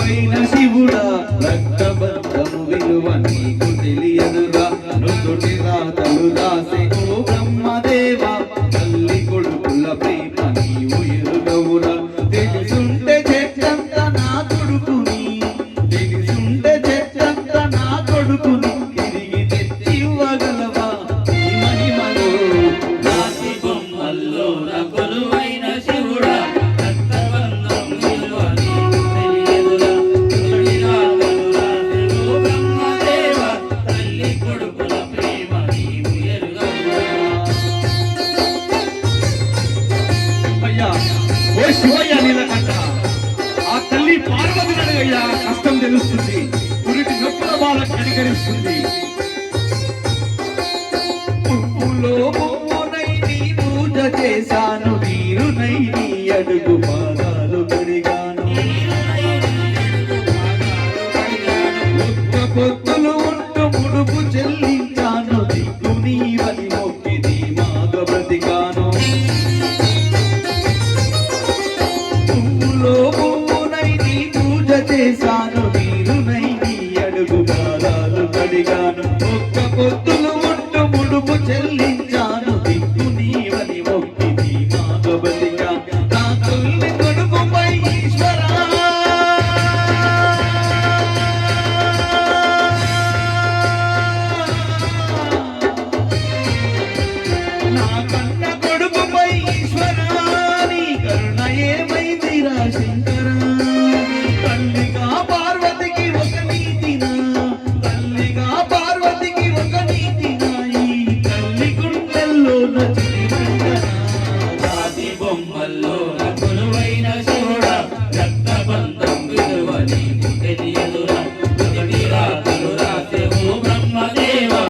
పైన శివుడా రక్తబంధము విలువ నీకు తెలియదురా. నుదుటి రాతలు రాసే శివయ్య నీళ్ళకంట ఆ తల్లి పార్వతి నడగయ్యా కష్టం తెలుస్తుంది. పురిటి నొప్పుల బాధ కనికరిస్తుంది. పూజ చేశాను నీరునై నీ అడుగు బాధ. ಸಾನುಡಿ না